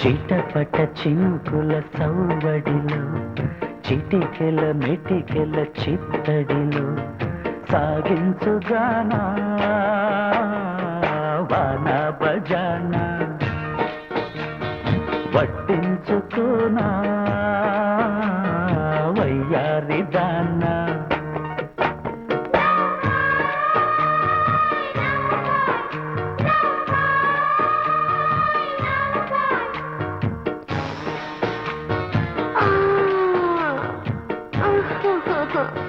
చిటపట చినుకుల సౌవడిలో చిటికెల మెటికెల చిత్తడిలో సాగించుగానా? వాన బజానా పట్టించుకోనా వయ్యారి Huh.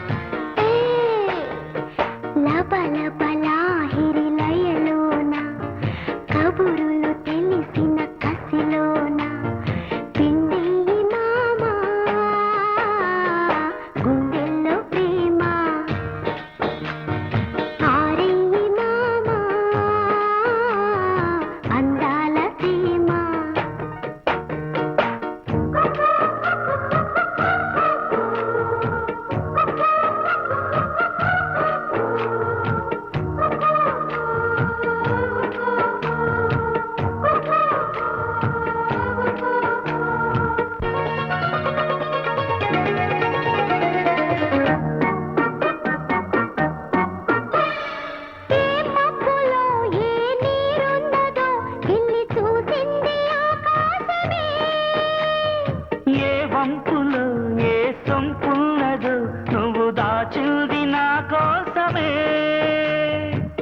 వంపులో ఏ సొంపున్నదో నువ్వు దాచింది నా కోసమే.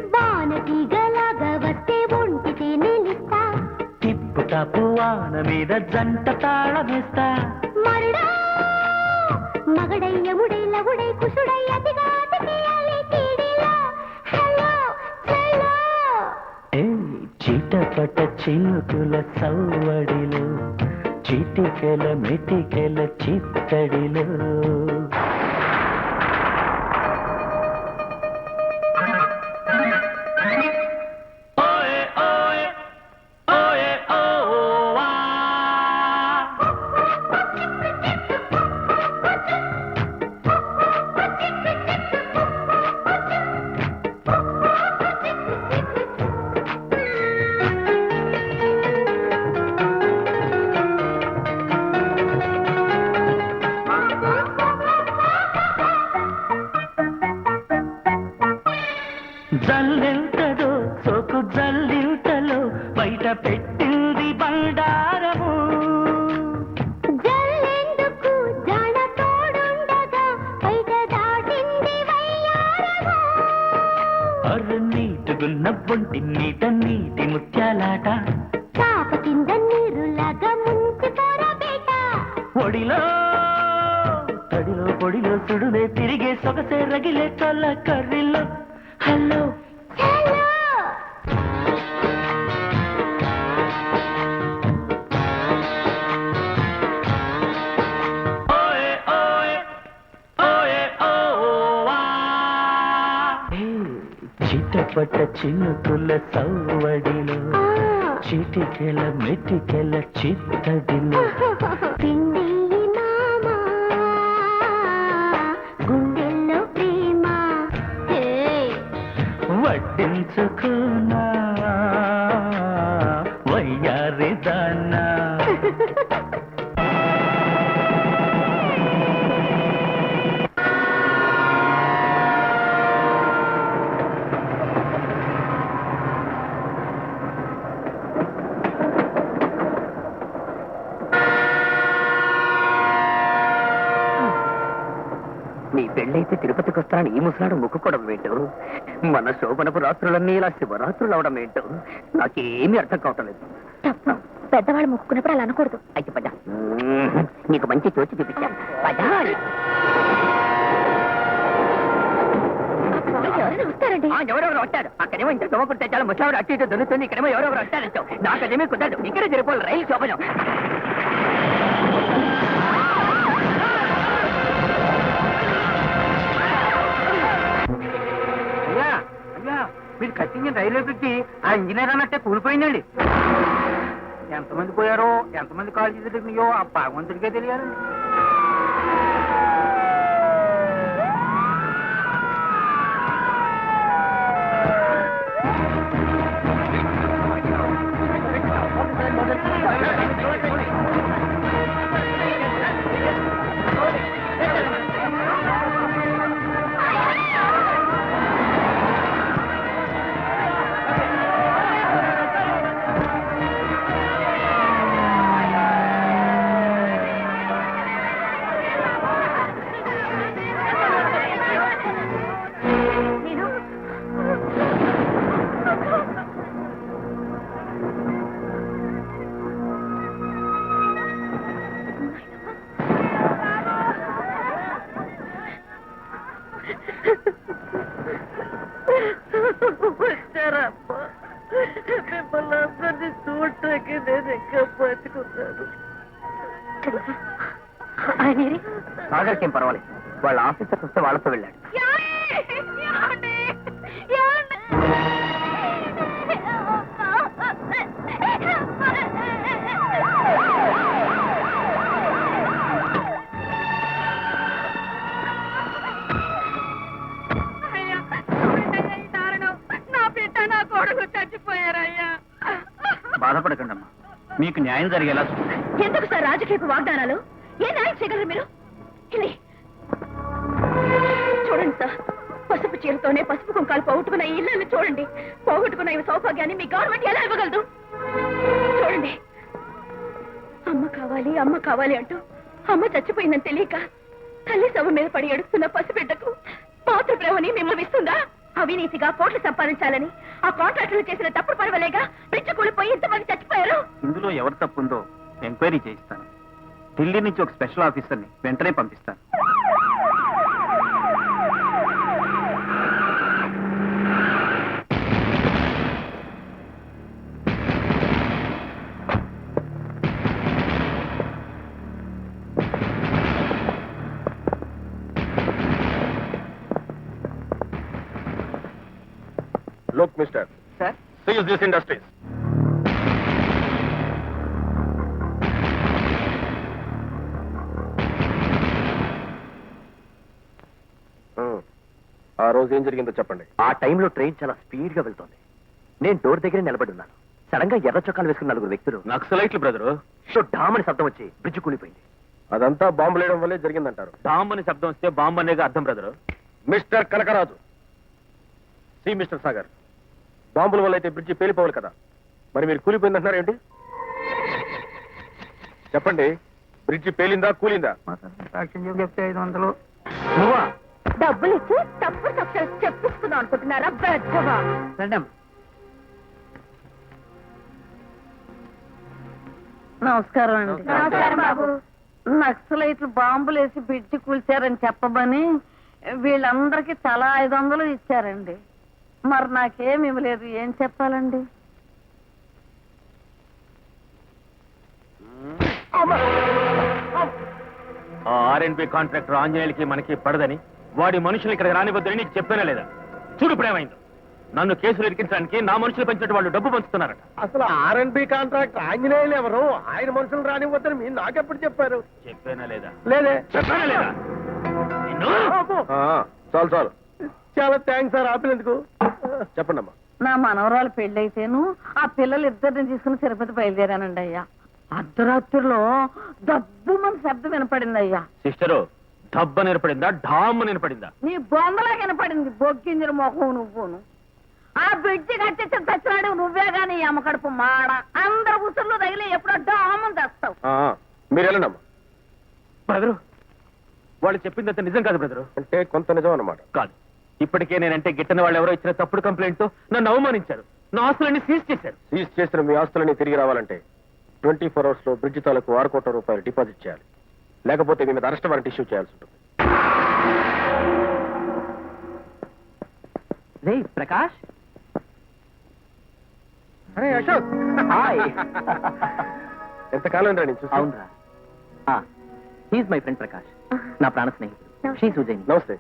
వానతీగలాగా వస్తే ఒంటితే నిలుస్తా. తిప్పు తప్పు వాన మీద జంట తాళమిస్తా. మరుడా మగడై యముడై లవుడై ఏ చిటపట చినుకుల సవ్వడిలో చిటికెల మెటికెల చిత్తడిలో. నీటుగున్న బొంటి నీట నీటి ముత్యాలాట. చాప కింద నీరులాగా ముంచిపోరా బేట. ఒడిలో తడిలో పొడిలో సుడులే తిరిగే సొగసే రగిలే తొల్ల కర్రిలో. హలో. చిటపట చినుకుల సవ్వడిలో చిటికెల మెటికెల చిత్తడిలో. పిండి మామ గుండెల్లో ప్రేమ. హే వడ్డించుకున్నా వయ్యారి నీ పెళ్ళైతే తిరుపతికి వస్తానని ఈ ముసలాడు మొక్కుకోవడం ఏంటో? మన శోభనపు రాత్రులన్నీ ఇలా శివరాత్రులు అవడం ఏంటో? నాకేమీ అర్థం కావటం లేదు. తప్పు పెద్దవాళ్ళు మొక్కుకున్నప్పుడు అలా అనకూడదు. అయితే పద. నీకు మంచి చోచి చూపించాను. ఎవరెవరు వచ్చారు. అక్కడేమో ఇంత తుమ్మకుంటే చాలా ముసలాడు అటు ఇటు దొరుకుతుంది. ఇక్కడేమో ఎవరెవరు వచ్చారంటావు నాకు అదేమీ కుదరదు. ఇక్కడే తిరుపతి రైలు శోభనం. మీరు కట్టించిన రైల్వే పెట్టి ఆ ఇంజనీర్ అన్నట్టే కూలిపోయిందండి. ఎంతమంది పోయారో ఎంతమంది కాల్ చేసినాయో ఆ భగవంతుడికే తెలియాలి మిమ్మల్ని అందరినీ చూడటానికి నేను ఇంకా బతుకున్నాను? సాగర్కి ఏం పర్వాలేదు. వాళ్ళ ఆఫీసర్స్ వస్తే వాళ్ళతో వెళ్ళాడు. మీకు న్యాయం జరిగేలా చూడండి. ఎందుకు సార్ రాజకీయపు వాగ్దానాలు? ఏ న్యాయం చేయగలరు మీరు? ఇది చూడండి సార్ పసుపు చీరతోనే పసుపు కుంకాలు పోగొట్టుకున్న ఈ ఇళ్ళని చూడండి. పోగొట్టుకున్న ఈ సౌభాగ్యాన్ని మీ గవర్నమెంట్ ఎలా ఇవ్వగలదు? చూడండి. అమ్మ కావాలి అమ్మ కావాలి అంటూ అమ్మ చచ్చిపోయిందని తెలియక తల్లి శవం మీద పడి ఎడుస్తున్న పసిబిడ్డకు మాతృ ప్రేమని మిమ్మల్ని ఇస్తుందా? అవినీతిగా కోట్లు సంపాదించాలని ఆ కాంట్రాక్టర్లు చేసిన తప్పుడు పర్వాలేగా పిచ్చి కూలిపోయి ఇంతమంది చచ్చిపోయారు? ఇందులో ఎవరు తప్పుందో ఎంక్వైరీ చేయిస్తాను. ఢిల్లీ నుంచి ఒక స్పెషల్ ఆఫీసర్ని వెంటనే పంపిస్తాను. Look, mister. Sir? Seize this industries. Hmm. ఆ రోజు ఏం జరిగిందో చెప్పండి. ఆ టైంలో ట్రైన్ చాలా స్పీడ్గా వెళ్తోంది. నేను డోర్ దగ్గర నిలబడి ఉన్నాను. సడన్గా ఎర్ర చొక్కాలు వేసుకున్న నలుగురు వ్యక్తులు. నక్సలైట్లు బ్రదరు సో డామని శబ్దం వచ్చి బ్రిడ్జ్ కూలిపోయింది. అదంతా బాంబు లేయడం వల్లే జరిగిందంటారు. బాంబు అని శబ్దం వస్తే బాంబు అనేగా అర్థం brother mister Kanakaraju. See mister Sagar. బాంబుల వల్ల అయితే బ్రిడ్జి పేలిపోవాలి కదా. మరి మీరు కూలిపోయిందంటున్నారు ఏంటి? చెప్పండి బ్రిడ్జి పేలిందా కూలిందా? సాక్ష్యం చెప్తే ఐదు వందలు. నువ్వా? డబ్బులు ఇచ్చి అనుకుంటున్నారా నమస్కారం అండి. నమస్కారం బాబు. నక్సలైట్లు బాంబులు వేసి బిడ్చి కూల్చారని చెప్పమని వీళ్ళందరికీ తలా ఐదు వందలు ఇచ్చారండి. మరి నాకేం ఇవ్వలేదు. ఏం చెప్పాలండి? ఆ ఆర్ఎన్బి కాంట్రాక్టర్ ఆంజనేయులకి మనకి పడదని వాడి మనుషులు ఇక్కడ రానివద్దని నీకు చెప్పానా లేదా? చూడు ప్రేమైందో నన్ను కేసులు ఇరికించడానికి నా మనుషులు పెంచినట్టు వాళ్ళు డబ్బు పంచుతున్నారట. అసలు ఆర్ఎన్బి కాంట్రాక్ట్ ఆంజనేయులు ఎవరు? ఆయన మనుషులు రానివ్వద్దని మీరు నాకెప్పుడు చెప్పారు? చెప్పానా లేదా? లేదే. చెప్పానా లేదా? చాలు చాలు. చాలా థ్యాంక్స్ సార్ ఆపినందుకు. చెప్పండి అమ్మా నా మనవరాలు పెళ్ళైతేను ఆ పిల్లలు ఇద్దరిని తీసుకుని తిరుపతి బయలుదేరానండి అయ్యా. అర్ధరాత్రిలో దబ్బు మన శబ్దం వినపడింది అయ్యా సిస్టరు డబ్బ నిలబడిందా ఢామ్ నిలబడిందా నీ బొందలా వినపడింది బొగ్గించిన మొహం నువ్వును. ఆ బ్రిడ్జి కట్టించిన తెచ్చినాడు నువ్వే గాని అమ్మకడుపు మాడ. అందరు ఉసుర్లు తగిలి ఎప్పుడో డామని తెస్తావు ఆ, మీరు వెళ్ళండి అమ్మా బ్రదరు వాళ్ళు చెప్పిందంత నిజం కాదు బ్రదరు. అంటే కొంత నిజం అన్నమాట. కాదు. ఇప్పటికే నేనంటే గిట్టని వాళ్ళు ఎవరో ఇచ్చిన తప్పుడు కంప్లైంట్తో నన్ను అవమానించారు. నా ఆస్తులన్నీ సీజ్ చేశారు. సీజ్ చేసిన మీ ఆస్తులని తిరిగి రావాలంటే ట్వంటీ ఫోర్ అవర్స్లో బ్రిడ్జి తాలూకు ఆరు కోట్ల రూపాయలు డిపాజిట్ చేయాలి. లేకపోతే మీ మీద అరెస్ట్ వారెంట్ ఇష్యూ చేయాల్సి ఉంటుంది. రే ప్రకాష్? అరే అశోక్. హాయ్. ఎంతకాలం రా నేను చూసి అవునరా. He's my friend Prakash. నా ప్రాణ స్నేహితుడు. షీ నమస్తే.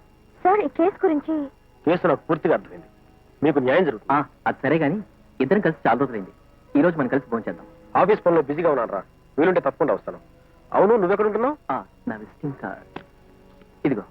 సార్ ఈ కేసు గురించి కేసు నాకు పూర్తిగా అర్థమైంది. మీకు న్యాయం జరుగుతుంది. ఆ, అది సరే గాని ఇద్దరం కలిసి చాలా రోజులైంది. ఈ రోజు మనం కలిసి భోంచేద్దాం. ఆఫీస్ పనిలో బిజీగా ఉన్నాను రా. వీలుంటే తప్పకుండా వస్తాను. అవును నువ్వెక్కడ ఉంటున్నావు? ఆ, నా విజిటింగ్ కార్డ్. ఇదిగో.